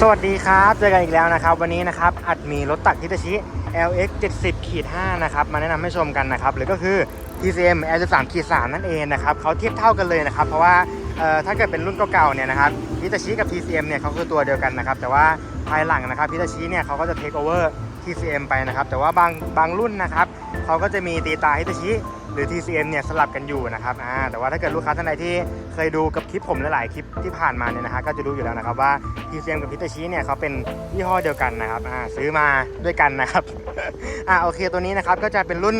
สวัสดีครับเจอกันอีกแล้วนะครับ วันนี้นะครับอัดมีรถตักฮิตาชิ LX 70ขีด5นะครับมาแนะนำให้ชมกันนะครับหรือก็คือ TCM L 13ขีด3นั่นเองนะครับเขาเทียบเท่ากันเลยนะครับ เพราะว่าถ้าเกิดเป็นรุ่นเก่าๆเนี่ยนะครับฮิตาชิกับ TCM เนี่ยเขาคือตัวเดียวกันนะครับ แต่ว่าภายหลังนะครับฮิตาชิเนี่ยเขาก็จะเทคโอเวอร์ TCM ไปนะครับ แต่ว่าบางบางรุ่นนะครับเขาก็จะมีตีตาฮิตาชิ หรือ TCM เนี่ยสลับกันอยู่นะครับอ่าแต่ว่าถ้าเกิดลูกค้าท่านใดที่เคยดูกับคลิปผมหลายๆคลิปที่ผ่านมาเนี่ยนะฮะก็จะรู้อยู่แล้วนะครับว่า TCM กับพิตาชีเนี่ยเขาเป็นยี่ห้อเดียวกันนะครับอ่าซื้อมาด้วยกันนะครับอ่าโอเคตัวนี้นะครับก็จะเป็นรุ่น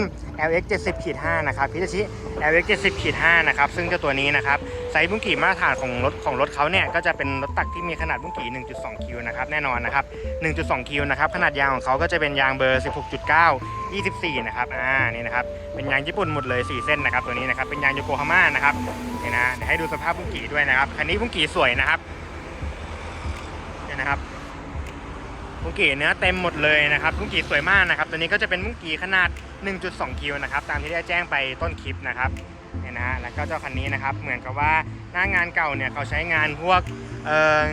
LX 70ขีด5นะครับพิทาชี Hitachi LX 70ขีด5นะครับซึ่งเจ้าตัวนี้นะครับไซส์บุ้งกี่มาตรฐานของรถของรถเขาเนี่ยก็จะเป็นรถตักที่มีขนาดบุ้งกี่ 1.2 คิวนะครับแน่นอนนะครับ 1.2 คิวนะครับขนาดยางของเขาก็จะเป็นยางเบอร์ 16.9 24 นะครับอ่านี่นะครับเป็นยางญี่ปุ่นหมดเลย 4 เส้นนะครับตัวนี้นะครับเป็นยางโยโกฮาม่านะครับนี่นะเดี๋ยวให้ดูสภาพบุ้งกี่ด้วยนะครับคันนี้บุ้งกี่สวยนะครับนี่นะครับบุ้งกี่เนื้อเต็มหมดเลยนะครับบุ้งกี่สวยมากนะครับตัวนี้ก็จะเป็นบุ้งกี่ขนาด 1.2 คิวนะครับตามที่ได้แจ้งไปต้นคลิปนะครับเนี่ยนะฮะแล้วก็เจ้าคันนี้นะครับเหมือนกับว่าหน้างานเก่าเนี่ยเขาใช้งานพวก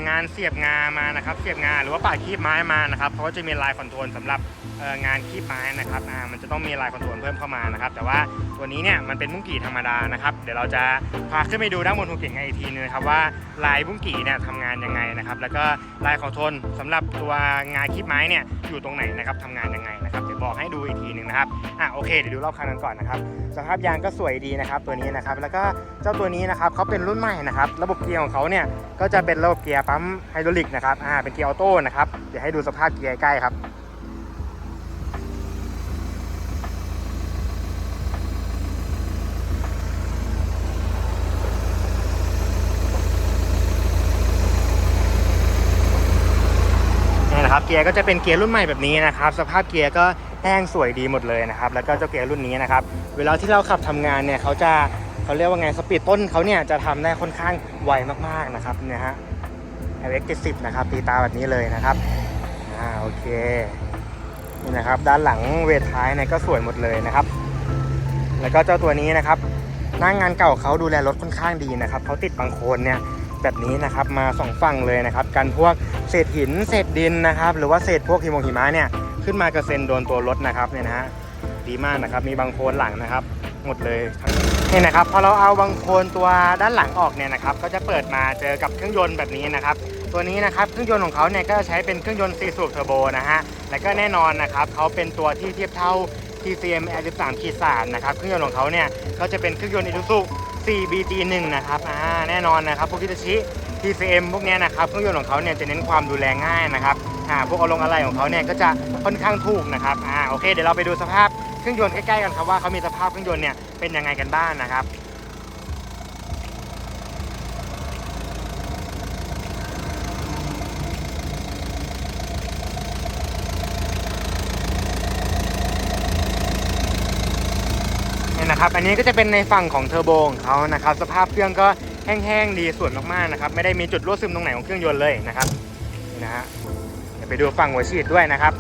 งานเสียบงามานะครับเสียบงาหรือว่าปาดคีบไม้มานะครับเขาก็จะมีลายคอนโทรลสำหรับ งานคีบไม้นะครับมันจะต้องมีลายคอนโทรลเพิ่มเข้ามานะครับ แต่ว่าตัวนี้เนี่ยมันเป็นบุ้งกี่ธรรมดานะครับเดี๋ยวเราจะพาขึ้นไปดูด้านบนหัวเก่งกันอีกทีนึงครับว่าลายบุ้งกี่เนี่ยทำงานยังไงนะครับ แล้วก็ลายคอนโทรลสำหรับตัวงานคีบไม้เนี่ยอยู่ตรงไหนนะครับทำงานยังไงนะครับเดี๋ยวบอกให้ดูอีกทีหนึ่งนะครับอะโอเคเดี๋ยวดูรอบคันกันก่อนนะครับสภาพยางก็สวยดีนะครับตัวนี้นะครับแล้วก็เจ้าตัวนี้นะครับเขาเป็นรุ่นใหม่นะครับระบบเกียร์ของเขาเนี่ยก็จะเป็นระบบเกียร์ปั๊มไฮดรอลิกนะครับอ่าเป็นเกียร์ออโต้นะครับเดี๋ยวให้ดูสภาพเกียร์ใกล้ครับ นี่นะครับเกียร์ก็จะเป็นเกียร์รุ่นใหม่แบบนี้นะครับ สภาพเกียร์ก็แห้งสวยดีหมดเลยนะครับ แล้วก็เจ้าเกียร์รุ่นนี้นะครับ เวลาที่เราขับทำงานเนี่ยเขาจะเขาเรียกว่าไงสปีดต้นเขาเนี่ยจะทำได้ค่อนข้างไวมากๆนะครับเนี่ยฮะ LX 70นะครับตีตาแบบนี้เลยนะครับ อ่าโอเคนี่นะครับ ด้านหลังเวทท้ายเนี่ยก็สวยหมดเลยนะครับ แล้วก็เจ้าตัวนี้นะครับหน้างงานเก่าเขาดูแลรถค่อนข้างดีนะครับเขาติดบังโคนเนี่ย แบบนี้นะครับมาสองฝั่งเลยนะครับกันพวกเศษหินเศษดินนะครับ หรือว่าเศษพวกหิมงหิมะเนี่ยขึ้นมากระเซ็นโดนตัวรถนะครับเนี่ยนะฮะดีมากนะครับมีบางโคนหลังนะครับหมดเลยทั้งนี่นะครับพอเราเอาบางโคนตัวด้านหลังออกเนี่ยนะครับก็จะเปิดมาเจอกับเครื่องยนต์แบบนี้นะครับตัวนี้นะครับเครื่องยนต์ของเขาเนี่ยก็ใช้เป็นเครื่องยนต์4สูบเทอร์โบนะฮะและก็แน่นอนนะครับเขาเป็นตัวที่เทียบเท่า TCM L13 ขีด3นะครับเครื่องยนต์ของเขาเนี่ยก็จะเป็นเครื่องยนต์ Isuzu 4BT1 นะครับอ่าแน่นอนนะครับพวกคิตาชิ TCM พวกเนี้ยนะครับเครื่องยนต์ของเขาเนี่ยจะเน้นความดูแลง่ายนะครับอ่าพวกอารมณ์อะไรของเขาเนี่ยก็จะค่อนข้างถูกนะครับอ่าโอเคเดี๋ยวเราไปดูสภาพเครื่องยนต์ใกล้ๆกันครับว่าเขามีสภาพเครื่องยนต์เนี่ยเป็นยังไงกันบ้างนะครับ เนะครับ อันนี้ก็จะเป็นในฝั่งของเทอร์โบของเขานะครับ สภาพเครื่องก็แห้งๆดีสวยมากๆนะครับ ไม่ได้มีจุดรั่วซึมตรงไหนของเครื่องยนต์เลยนะครับนี่นะฮะเดี๋ยวไปดูฝั่งหัวฉีดด้วยนะครับ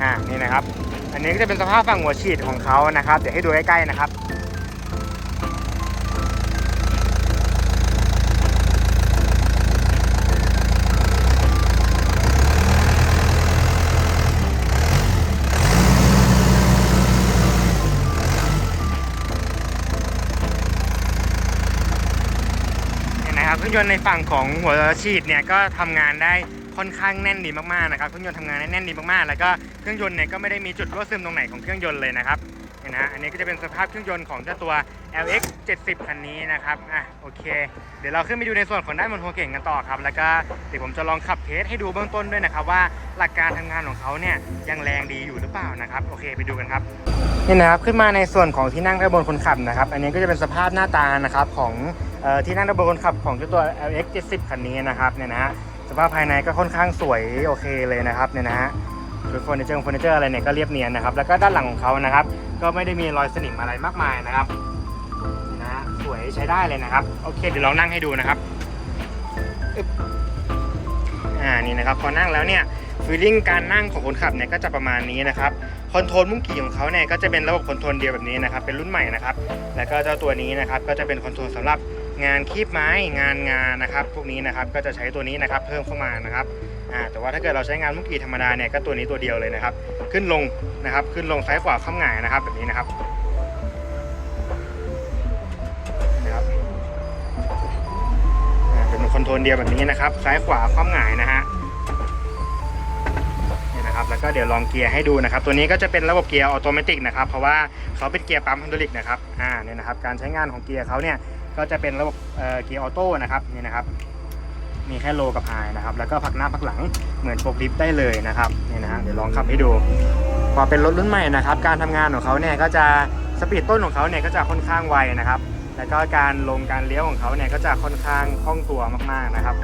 อ่า นี่นะครับ อันนี้ก็จะเป็นสภาพฝั่งหัวฉีดของเขานะครับ เดี๋ยวให้ดูใกล้ๆนะครับ เครื่องยนต์ในฝั่งของหัวฉีดเนี่ยก็ทำงานได้ค่อนข้างแน่นดีมากๆนะครับเครื่องยนต์ทำงานได้แน่นดีมากๆ แล้วก็เครื่องยนต์เนี่ยก็ไม่ได้มีจุดรั่วซึมตรงไหนของเครื่องยนต์เลยนะครับ นี่ยนะ อันนี้ก็จะเป็นสภาพเครื่องยนต์ของเจ้าตัว LX 70 คันนี้นะครับ อะ โอเค เดี๋ยวเราขึ้นไปดูในส่วนของด้านบนหัวเก่งกันต่อครับ แล้วก็เดี๋ยวผมจะลองขับเทสให้ดูเบื้องต้นด้วยนะครับ ว่าหลักการทำงานของเขาเนี่ยยังแรงดีอยู่หรือเปล่านะครับ โอเค ไปดูกันครับ นี่นะครับ ขึ้นมาในส่วนของที่นั่งด้านบนคนขับนะครับ อันนี้ก็จะเป็นสภาพหน้าตานะครับของออที่นั่งด้านบนคนขับของเจ้าตัว LX 70 คันนี้นะครับ เนี่ยนะฮะ สภาพภายในก็ค่อนข้างสวยโอเคเลยนะครับ เนี่ยนะฮะ ชุดเฟอร์นิเจอร์เฟอร์นิเจอร์อะไรเนี่ยก็เรียบเนียนนะครับ แล้วก็ด้านหลังของเขานะครับ ก็ไม่ได้มีรอยสนิมอะไรมากมายนะครับนะสวยใช้ได้เลยนะครับ โอเค เดี๋ยวลองนั่งให้ดูนะครับอ่านี่นะครับพอนั่งแล้วเนี่ยฟีลลิ่งการนั่งของคนขับเนี่ยก็จะประมาณนี้นะครับคอนโทรลมุ้งกี่ของเขาเนี่ยก็จะเป็นระบบคอนโทรลเดียวแบบนี้นะครับเป็นรุ่นใหม่นะครับแล้วก็เจ้าตัวนี้นะครับก็จะเป็นคอนโทรลสำหรับงานคีบไม้งานงานนะครับ พวกนี้นะครับก็จะใช้ตัวนี้นะครับเพิ่มเข้ามานะครับ อ่าแต่ว่าถ้าเกิดเราใช้งานมุกกีธรรมดาเนี่ยก็ตัวนี้ตัวเดียวเลยนะครับ ขึ้นลงนะครับขึ้นลงซ้ายขวาข้ามหงายนะครับแบบนี้นะครับนะครับเป็นคอนโทรลเดียวแบบนี้นะครับซ้ายขวาข้ามหงายนะฮะนี่นะครับแล้วก็เดี๋ยวลองเกียร์ให้ดูนะครับ ตัวนี้ก็จะเป็นระบบเกียร์ออโตเมติกนะครับ เพราะว่าเขาเป็นเกียร์ปั๊มไฮดรอลิกนะครับ อ่า เนี่ยนะครับ การใช้งานของเกียร์เขาเนี่ย ก็จะเป็นระบบเอ่อเกียร์ออโต้นะครับ นี่นะครับ มีแค่โลกับไฮนะครับ แล้วก็พักหน้าพักหลังเหมือนโฟกลิฟต์ได้เลยนะครับนี่นะฮะเดี๋ยวลองขับให้ดู พอเป็นรถรุ่นใหม่นะครับ การทำงานของเขาเนี่ยก็จะสปีดต้นของเขาเนี่ยก็จะค่อนข้างไวนะครับ แล้วก็การลงการเลี้ยวของเขาเนี่ยก็จะค่อนข้างคล่องตัวมากๆนะครับ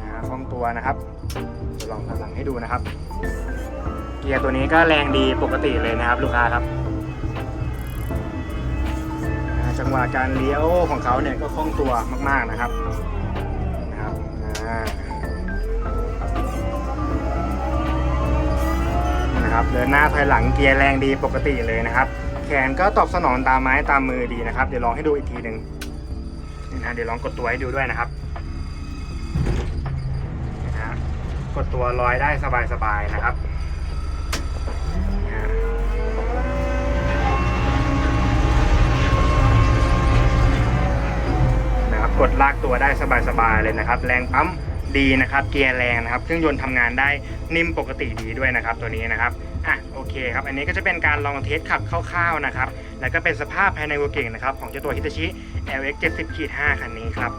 นะฮะคล่องตัวนะครับเดี๋ยวลองขับหลังให้ดูนะครับ เกียร์ตัวนี้ก็แรงดีปกติเลยนะครับ ลูกค้าครับ จังหวะการเลี้ยวของเขาเนี่ยก็คล่องตัวมาก ๆนะครับนะครับนะครับเดินหน้าถอยหลังเกียร์แรงดีปกติเลยนะครับ แขนก็ตอบสนองตามไม้ตามมือดีนะครับ เดี๋ยวลองให้ดูอีกทีหนึ่งนี่นะเดี๋ยวลองกดตัวให้ดูด้วยนะครับนะกดตัวลอยได้สบายๆนะครับนี่นะนะครับ กดลากตัวได้สบายๆเลยนะครับ แรงปั๊มดีนะครับ เกียร์แรงนะครับ เครื่องยนต์ทำงานได้นิ่มปกติดีด้วยนะครับ ตัวนี้นะครับอะโอเคครับ อันนี้ก็จะเป็นการลองเทสขับคร่าวๆนะครับ แล้วก็เป็นสภาพภายในวัวเก่งนะครับ ของเจ้าตัว Hitachi LX 70ขีด5คันนี้ครับ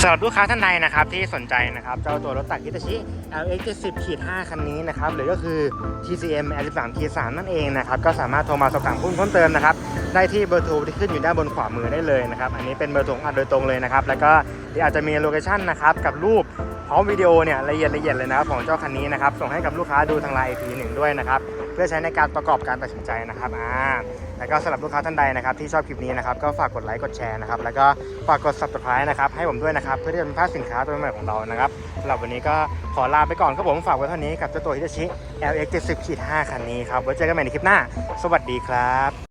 สำหรับลูกค้าท่านใดนะครับที่สนใจนะครับเจ้าตัวรถตัก Hitachi LX 70ขีด5คันนี้นะครับหรือก็คือ TCM L13 ขีด3นั่นเองนะครับก็สามารถโทรมาสอบถามข้อมูลเพิ่มเติมนะครับ ได้ที่เบอร์โทรที่ขึ้นอยู่ด้านบนขวามือได้เลยนะครับ อันนี้เป็นเบอร์โทรอัดโดยตรงเลยนะครับ แล้วก็เดี๋ยวอาจจะมีโลเคชั่นนะครับกับรูปพร้อมวิดีโอเนี่ยละเอียดละเอียดเลยนะครับของเจ้าคันนี้นะครับ ส่งให้กับลูกค้าดูทางไลน์ทีหนึ่งด้วยนะครับ เพื่อใช้ในการประกอบการตัดสินใจนะครับอ่าแล้วก็สำหรับลูกค้าท่านใดนะครับที่ชอบคลิปนี้นะครับก็ฝากกดไลค์กดแชร์นะครับแล้วก็ฝากกด subscribe นะครับให้ผมด้วยนะครับเพื่อที่จะไม่พลาดสินค้าตัวใหม่ของเรานะครับสำหรับวันนี้ก็ขอลาไปก่อนครับผมฝากไว้เท่านี้กับเจ้าตัว Hitachi LX 70 5คันนี้ครับไว้เจอกันใหม่ในคลิปหน้า สวัสดีครับ